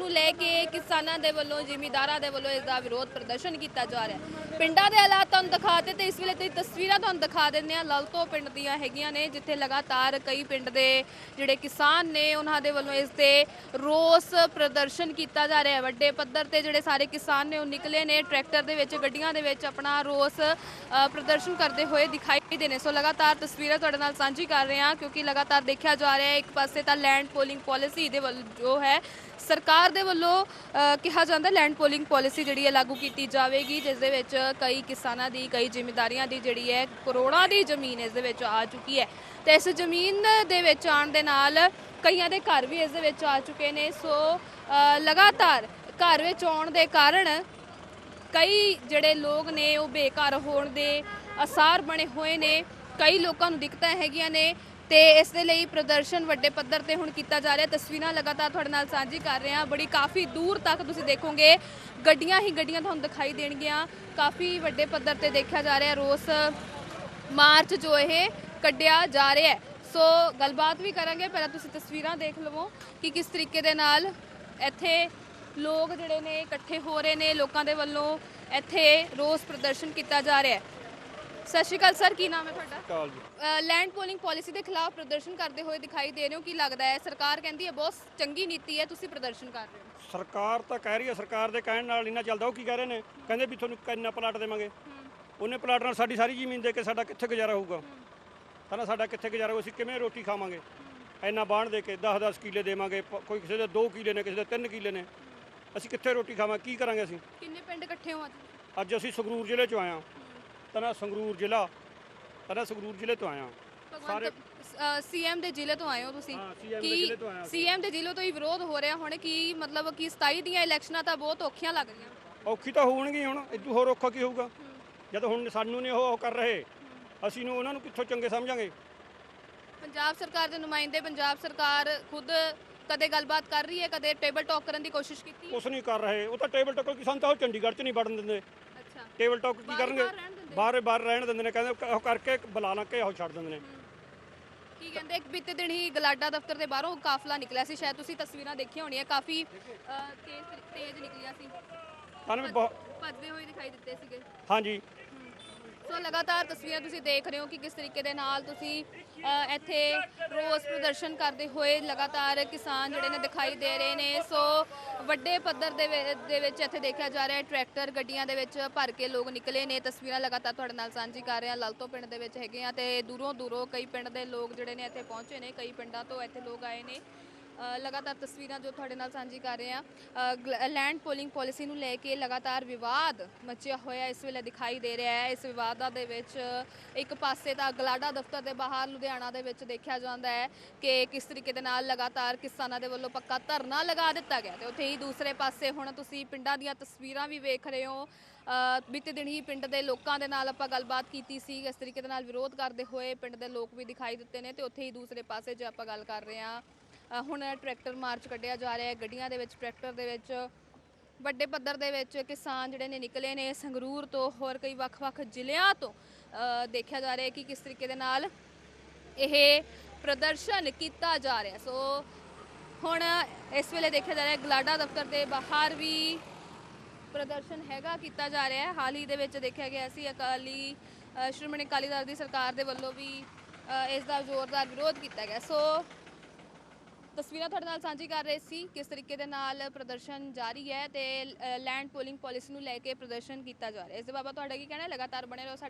ਨੂੰ ਲੈ ਕੇ ਕਿਸਾਨਾਂ ਦੇ ਵੱਲੋਂ ਜ਼ਿਮੀਂਦਾਰਾਂ ਦੇ ਵੱਲੋਂ ਇਸ ਦਾ ਵਿਰੋਧ ਪ੍ਰਦਰਸ਼ਨ ਕੀਤਾ ਜਾ ਰਿਹਾ ਹੈ। ਪਿੰਡਾਂ ਦੇ ਹਾਲਾਤ ਤੁਹਾਨੂੰ ਦਿਖਾਤੇ ਤੇ ਇਸ ਵੇਲੇ ਤੇ ਤਸਵੀਰਾਂ ਤੁਹਾਨੂੰ ਦਿਖਾ ਦਿੰਦੇ ਆ ਲਲਤੋ ਪਿੰਡ ਦੀਆਂ ਹੈਗੀਆਂ ਨੇ ਜਿੱਥੇ ਲਗਾਤਾਰ ਕਈ ਪਿੰਡ ਦੇ ਜਿਹੜੇ ਕਿਸਾਨ ਨੇ ਉਹਨਾਂ ਦੇ ਵੱਲੋਂ ਇਸ ਤੇ ਰੋਸ ਪ੍ਰਦਰਸ਼ਨ ਕੀਤਾ ਜਾ ਰਿਹਾ ਹੈ। ਵੱਡੇ ਪੱਧਰ ਤੇ ਜਿਹੜੇ ਸਾਰੇ ਕਿਸਾਨ ਨੇ ਉਹ ਨਿਕਲੇ ਨੇ। ਟਰੈਕਟਰ ਦੇ ਵਿੱਚ ਗੱਡੀਆਂ ਦੇ ਵਿੱਚ ਆਪਣਾ ਰੋਸ ਅ, ਪ੍ਰਦਰਸ਼ਨ ਕਰਦੇ ਹੋਏ ਦਿਖਾਈ ਦੇ ਨੇ। ਸੋ ਲਗਾਤਾਰ ਤਸਵੀਰਾਂ ਤੁਹਾਡੇ ਨਾਲ ਸਾਂਝੀ ਕਰ ਰਹੇ ਹਾਂ ਕਿਉਂਕਿ ਲਗਾਤਾਰ ਦੇਖਿਆ ਜਾ ਰਿਹਾ ਹੈ। ਇੱਕ ਪਾਸੇ ਤਾਂ ਲੈਂਡ ਪੋਲਿੰਗ ਪਾਲਿਸੀ ਦੇ ਵੱਲ ਜੋ ਹੈ ਸਰਕਾਰ ਦੇ ਵੱਲੋਂ ਕਿਹਾ ਜਾਂਦਾ ਲੈਂਡ ਪੋਲਿੰਗ ਪਾਲਿਸੀ ਜਿਹੜੀ ਹੈ ਲਾਗੂ ਕੀਤੀ ਜਾਵੇਗੀ, ਜਿਸ ਦੇ ਵਿੱਚ ਕਈ ਕਿਸਾਨਾਂ ਦੀ, ਕਈ ਜ਼ਿਮੀਂਦਾਰੀਆਂ ਦੀ ਜਿਹੜੀ ਹੈ, ਕਰੋੜਾਂ ਦੀ ਜ਼ਮੀਨ ਇਸ ਦੇ ਵਿੱਚ ਆ ਚੁੱਕੀ ਹੈ। ਤੇ ਇਸ ਜ਼ਮੀਨ ਦੇ ਵਿੱਚ ਆਉਣ ਦੇ ਨਾਲ ਕਈਆਂ ਦੇ ਘਰ ਵੀ ਇਸ ਦੇ ਵਿੱਚ ਆ ਚੁੱਕੇ ਨੇ। ਸੋ ਲਗਾਤਾਰ ਘਰ ਵਿੱਚ ਆਉਣ ਦੇ ਕਾਰਨ ਕਈ ਜਿਹੜੇ ਲੋਕ ਨੇ, ਉਹ ਬੇਘਰ ਹੋਣ ਦੇ ਅਸਾਰ ਬਣੇ ਹੋਏ ਨੇ। ਕਈ ਲੋਕਾਂ ਨੂੰ ਦਿੱਕਤਾਂ ਹੈਗੀਆਂ ਨੇ। ਤੇ ਇਸ ਦੇ ਲਈ ਪ੍ਰਦਰਸ਼ਨ ਵੱਡੇ ਪੱਧਰ ਤੇ ਹੁਣ ਕੀਤਾ ਜਾ ਰਿਹਾ। ਤਸਵੀਰਾਂ ਲਗਾਤਾਰ ਤੁਹਾਡੇ ਨਾਲ ਸਾਂਝੀ ਕਰ ਰਹੇ ਹਾਂ। ਬੜੀ ਕਾਫੀ ਦੂਰ ਤੱਕ ਤੁਸੀਂ ਦੇਖੋਗੇ। ਗੱਡੀਆਂ ਹੀ ਗੱਡੀਆਂ ਤੁਹਾਨੂੰ ਦਿਖਾਈ ਦੇਣਗੀਆਂ। ਕਾਫੀ ਵੱਡੇ ਪੱਧਰ ਤੇ ਦੇਖਿਆ ਜਾ ਰਿਹਾ। ਰੋਸ ਮਾਰਚ ਜੋ ਇਹ ਕੱਢਿਆ ਜਾ ਰਿਹਾ ਸੋ ਗੱਲਬਾਤ ਵੀ ਕਰਾਂਗੇ। ਪਹਿਲਾਂ ਤੁਸੀਂ ਤਸਵੀਰਾਂ ਦੇਖ ਲਵੋ ਕਿ ਕਿਸ ਤਰੀਕੇ ਦੇ ਨਾਲ ਇੱਥੇ ਲੋਕ ਜਿਹੜੇ ਨੇ ਇਕੱਠੇ ਹੋ ਰਹੇ ਨੇ। ਲੋਕਾਂ ਦੇ ਵੱਲੋਂ ਇੱਥੇ ਰੋਸ ਪ੍ਰਦਰਸ਼ਨ ਕੀਤਾ ਜਾ ਰਿਹਾ ਹੈ। ਸਤਿ ਸ਼੍ਰੀ ਅਕਾਲ ਸਰ ਕੀ ਨਾਮ ਹੈ ਤੁਹਾਡਾ? ਕਾਲ ਜੀ। ਲੈਂਡ ਪੋਲਿੰਗ ਪਾਲਿਸੀ ਦੇ ਖਿਲਾਫ ਪ੍ਰਦਰਸ਼ਨ ਕਰਦੇ ਹੋਏ ਦਿਖਾਈ ਦੇ ਰਹੇ ਹੋ ਕੀ ਲੱਗਦਾ ਹੈ? ਸਰਕਾਰ ਕਹਿੰਦੀ ਹੈ ਬਹੁਤ ਚੰਗੀ ਨੀਤੀ ਹੈ ਤੁਸੀਂ ਪ੍ਰਦਰਸ਼ਨ ਕਰ ਰਹੇ ਹੋ। ਸਰਕਾਰ ਤਾਂ ਕਹਿ ਰਹੀ ਹੈ ਸਰਕਾਰ ਦੇ ਕਹਿਣ ਨਾਲ ਇੰਨਾ ਚੱਲਦਾ ਉਹ ਕੀ ਕਹਿ ਰਹੇ ਨੇ? ਕਹਿੰਦੇ ਵੀ ਤੁਹਾਨੂੰ ਕਿੰਨਾ ਪਲਾਟ ਦੇਵਾਂਗੇ। ਉਹਨੇ ਪਲਾਟ ਨਾਲ ਸਾਡੀ ਸਾਰੀ ਜ਼ਮੀਨ ਦੇ ਕੇ ਸਾਡਾ ਕਿੱਥੇ ਗੁਜ਼ਾਰਾ ਹੋਊਗਾ? ਨਾ ਸਾਡਾ ਕਿੱਥੇ ਗੁਜ਼ਾਰਾ ਹੋਊ ਅਸੀਂ ਕਿਵੇਂ ਰੋਟੀ ਖਾਵਾਂਗੇ? ਇੰਨਾ ਬਾਣ ਦੇ ਕੇ 10-10 ਕਿੱਲੇ ਦੇਵਾਂਗੇ ਪ- ਕੋਈ ਕਿਸੇ ਦੇ 2 ਕਿੱਲੇ ਨੇ ਕਿਸੇ ਦੇ 3 ਕਿੱਲੇ ਨੇ। ਅਸੀਂ ਕਿੱਥੇ ਰੋਟੀ ਖਾਵਾਂਗੇ ਕੀ ਕਰਾਂਗੇ ਅਸੀਂ? ਕਿੰਨੇ ਪਿੰਡ ਇਕੱਠੇ ਹੋ ਅੱਜ? ਅੱਜ ਅਸੀਂ ਸੰਗਰੂਰ ਜ਼ਿਲ੍ਹੇ ਚੋਂ ਹਾਂ। ਤਾਂ ਨਾ ਸੰਗਰੂਰ ਜ਼ਿਲ੍ਹਾ ਤਾਂ ਨਾ ਸੰਗਰੂਰ ਜ਼ਿਲ੍ਹੇ ਤੋਂ ਸਾਰੇ ਭਗਵੰਤ ਸੀਐਮ ਦੇ ਜ਼ਿਲ੍ਹੇ ਤੋਂ ਆਏ ਹੋ ਤੁਸੀਂ? ਹਾਂ ਸੀਐਮ ਦੇ ਕੀ ਜ਼ਿਲ੍ਹੇ ਤੋਂ ਹਾਂ ਅਸੀਂ। ਸੀਐਮ ਦੇ ਜ਼ਿਲ੍ਹੇ ਤੋਂ ਹੀ ਵਿਰੋਧ ਹੋ ਰਿਹਾ ਹੁਣ ਕੀ ਮਤਲਬ ਕਿ 27 ਦੀਆਂ ਇਲੈਕਸ਼ਨਾਂ ਤਾਂ ਬਹੁਤ ਔਖੀਆਂ ਲੱਗ ਰਹੀਆਂ। ਔਖੀ ਤਾਂ ਹੋਣਗੀ ਹੁਣ ਇਦੋਂ ਹੋਰ ਔਖਾ ਕੀ ਹੋਊਗਾ? ਜਦ ਹੁਣ ਸਾਨੂੰ ਨਹੀਂ ਉਹ ਉਹ ਕਰ ਰਹੇ ਅਸੀਂ ਨੂੰ ਉਹਨਾਂ ਨੂੰ ਕਿੱਥੋਂ ਚੰਗੇ ਸਮਝਾਂਗੇ? ਪੰਜਾਬ ਸਰਕਾਰ ਦੇ ਨੁਮਾਇੰਦੇ ਪੰਜਾਬ ਸਰਕਾਰ ਖੁਦ ਕਦੇ ਗੱਲਬਾਤ ਕਰ ਰਹੀ ਹੈ ਕਦੇ ਟੇਬਲ ਟਾਕ ਕਰਨ ਦੀ ਕੋਸ਼ਿਸ਼ ਕੀਤੀ? ਹੈ ਕੁਛ ਨਹੀਂ ਕਰ ਰਹੇ ਉਹ ਤਾਂ ਟੇਬਲ ਟਾਕ ਕਿਸਾਨ ਤਾਂ ਉਹ ਚੰਡੀਗੜ੍ਹ 'ਚ ਨਹੀਂ ਵੜਨ ਦਿੰਦੇ। ਅੱਛਾ। ਟੇਬਲ ਟਾਕ ਕੀ ਕਰਨਗੇ? ਬਾਹਰ ਰਹਿਣ ਦਿੰਦੇ? ਬਾਹਰ ਬਾਹਰ ਰਹਿਣ ਦਿੰਦੇ ਨੇ ਕਹਿੰਦੇ ਉਹ ਕਰਕੇ ਬੁਲਾ ਲਾ ਕੇ ਉਹ ਛੱਡ ਦਿੰਦੇ ਨੇ। ਕੀ ਕਹਿੰਦੇ ਇੱਕ ਬੀਤੇ ਦਿਨ ਹੀ ਗਲਾਡਾ ਦਫ਼ਤਰ ਦੇ ਬਾਹਰੋਂ ਕਾਫਲਾ ਨਿਕਲਿਆ ਸੀ ਸ਼ਾਇਦ ਤੁਸੀਂ ਤਸਵੀਰਾਂ ਦੇਖੀਆਂ ਹੋਣੀਆਂ ਕਾਫੀ ਅਹ, ਤੇਜ਼ ਤੇਜ਼ ਨਿਕਲਿਆ ਸੀ। ਸਾਨੂੰ ਵੀ ਬਹੁਤ ਭੱਜਦੇ ਹੋਏ ਦਿਖਾਈ ਦਿੱਤੇ ਸੀਗੇ। ਹਾਂਜੀ। ਲਗਾਤਾਰ ਤਸਵੀਰਾਂ ਤੁਸੀਂ ਦੇਖ ਰਹੇ ਹੋ ਕਿ ਕਿਸ ਤਰੀਕੇ ਦੇ ਨਾਲ ਤੁਸੀਂ ਅ, ਇੱਥੇ ਰੋਸ ਪ੍ਰਦਰਸ਼ਨ ਕਰਦੇ ਹੋਏ ਲਗਾਤਾਰ ਕਿਸਾਨ ਜਿਹੜੇ ਨੇ ਦਿਖਾਈ ਦੇ ਰਹੇ ਨੇ। ਸੋ ਵੱਡੇ ਪੱਧਰ ਦੇ ਵਿੱਚ ਇੱਥੇ ਦੇਖਿਆ ਜਾ ਰਿਹਾ ਹੈ ਟਰੈਕਟਰ ਗੱਡੀਆਂ ਦੇ ਵਿੱਚ ਭਰ ਕੇ ਲੋਕ ਨਿਕਲੇ ਨੇ। ਤਸਵੀਰਾਂ ਲਗਾਤਾਰ ਤੁਹਾਡੇ ਨਾਲ ਸਾਂਝੀ ਕਰ ਰਹੇ ਹਾਂ। ਲਲਤੋ ਪਿੰਡ ਦੇ ਵਿੱਚ ਹੈਗੇ ਆ ਤੇ ਦੂਰੋਂ ਦੂਰੋਂ ਕਈ ਪਿੰਡ ਦੇ ਲੋਕ ਜਿਹੜੇ ਨੇ ਇੱਥੇ ਪਹੁੰਚੇ ਨੇ। ਕਈ ਪਿੰਡਾਂ ਤੋਂ ਇੱਥੇ ਲੋਕ ਆਏ ਨੇ। ਲਗਾਤਾਰ ਤਸਵੀਰਾਂ ਜੋ ਤੁਹਾਡੇ ਨਾਲ ਸਾਂਝੀ ਕਰ ਰਹੇ ਆ ਲੈਂਡ ਪੋਲਿੰਗ ਪਾਲਿਸੀ ਨੂੰ ਲੈ ਕੇ ਲਗਾਤਾਰ ਵਿਵਾਦ ਮਚਿਆ ਹੋਇਆ ਇਸ ਵੇਲੇ ਦਿਖਾਈ ਦੇ ਰਿਹਾ ਹੈ। ਇਸ ਵਿਵਾਦਾਂ ਦੇ ਵਿੱਚ ਇੱਕ ਪਾਸੇ ਤਾਂ ਗਲਾਡਾ ਦਫ਼ਤਰ ਦੇ ਬਾਹਰ ਲੁਧਿਆਣਾ ਦੇ ਵਿੱਚ ਦੇਖਿਆ ਜਾਂਦਾ ਹੈ ਕਿ ਕਿਸ ਤਰੀਕੇ ਦੇ ਨਾਲ ਲਗਾਤਾਰ ਕਿਸਾਨਾਂ ਦੇ ਵੱਲੋਂ ਪੱਕਾ ਧਰਨਾ ਲਗਾ ਦਿੱਤਾ ਗਿਆ ਤੇ ਉੱਥੇ ਹੀ ਦੂਸਰੇ ਪਾਸੇ ਹੁਣ ਤੁਸੀਂ ਪਿੰਡਾਂ ਦੀਆਂ ਤਸਵੀਰਾਂ ਵੀ ਵੇਖ ਰਹੇ ਹੋ। ਬੀਤੇ ਦਿਨ ਹੀ ਪਿੰਡ ਦੇ ਲੋਕਾਂ ਦੇ ਨਾਲ ਆਪਾਂ ਗੱਲਬਾਤ ਕੀਤੀ ਸੀ, ਇਸ ਤਰੀਕੇ ਦੇ ਨਾਲ ਵਿਰੋਧ ਕਰਦੇ ਹੋਏ ਪਿੰਡ ਦੇ ਲੋਕ ਵੀ ਦਿਖਾਈ ਦਿੱਤੇ ਨੇ ਤੇ ਉੱਥੇ ਹੀ ਦੂਸਰੇ ਪਾਸੇ ਜੇ ਆਪਾਂ ਗੱਲ ਕਰ ਰਹੇ ਹਾਂ ਹੁਣ ਟਰੈਕਟਰ ਮਾਰਚ ਕੱਢਿਆ ਜਾ ਰਿਹਾ ਹੈ, ਗੱਡੀਆਂ ਦੇ ਵਿੱਚ, ਟਰੈਕਟਰ ਦੇ ਵਿੱਚ, ਵੱਡੇ ਪੱਧਰ ਦੇ ਵਿੱਚ ਕਿਸਾਨ ਜਿਹੜੇ ਨੇ ਨਿਕਲੇ ਨੇ ਸੰਗਰੂਰ ਤੋਂ ਹੋਰ ਕਈ ਵੱਖ-ਵੱਖ ਜ਼ਿਲ੍ਹਿਆਂ ਤੋਂ। ਦੇਖਿਆ ਜਾ ਰਿਹਾ ਹੈ ਕਿ ਕਿਸ ਤਰੀਕੇ ਦੇ ਨਾਲ ਇਹ ਪ੍ਰਦਰਸ਼ਨ ਕੀਤਾ ਜਾ ਰਿਹਾ ਸੋ, ਹੁਣ ਇਸ ਵੇਲੇ ਦੇਖਿਆ ਜਾ ਰਿਹਾ ਗਲਾਡਾ ਦਫ਼ਤਰ ਦੇ ਬਾਹਰ ਵੀ ਪ੍ਰਦਰਸ਼ਨ ਹੈਗਾ ਕੀਤਾ ਜਾ ਰਿਹਾ ਹੈ। ਹਾਲ ਹੀ ਦੇ ਵਿੱਚ ਦੇਖਿਆ ਗਿਆ ਸੀ, ਅਕਾਲੀ ਸ਼੍ਰੋਮਣੀ ਅਕਾਲੀ ਦਲ ਦੀ ਸਰਕਾਰ ਦੇ ਵੱਲੋਂ ਵੀ ਇਸ ਦਾ ਜ਼ੋਰਦਾਰ ਵਿਰੋਧ ਕੀਤਾ ਗਿਆ। ਸੋ ਤਸਵੀਰਾਂ ਤੁਹਾਡੇ ਨਾਲ ਸਾਂਝੀ ਕਰ ਰਹੇ ਸੀ, ਕਿਸ ਤਰੀਕੇ ਦੇ ਨਾਲ ਪ੍ਰਦਰਸ਼ਨ ਜਾਰੀ ਹੈ ਤੇ ਲੈਂਡ ਪੋਲਿੰਗ ਪਾਲਿਸੀ ਨੂੰ ਲੈ ਕੇ ਪ੍ਰਦਰਸ਼ਨ ਕੀਤਾ ਜਾ ਰਿਹਾ ਇਸ ਦੇ ਬਾਬਾ ਤੁਹਾਡਾ ਕੀ ਕਹਿਣਾ ਲਗਾਤਾਰ ਬਣੇ ਰਹੋ ਸਾਡੇ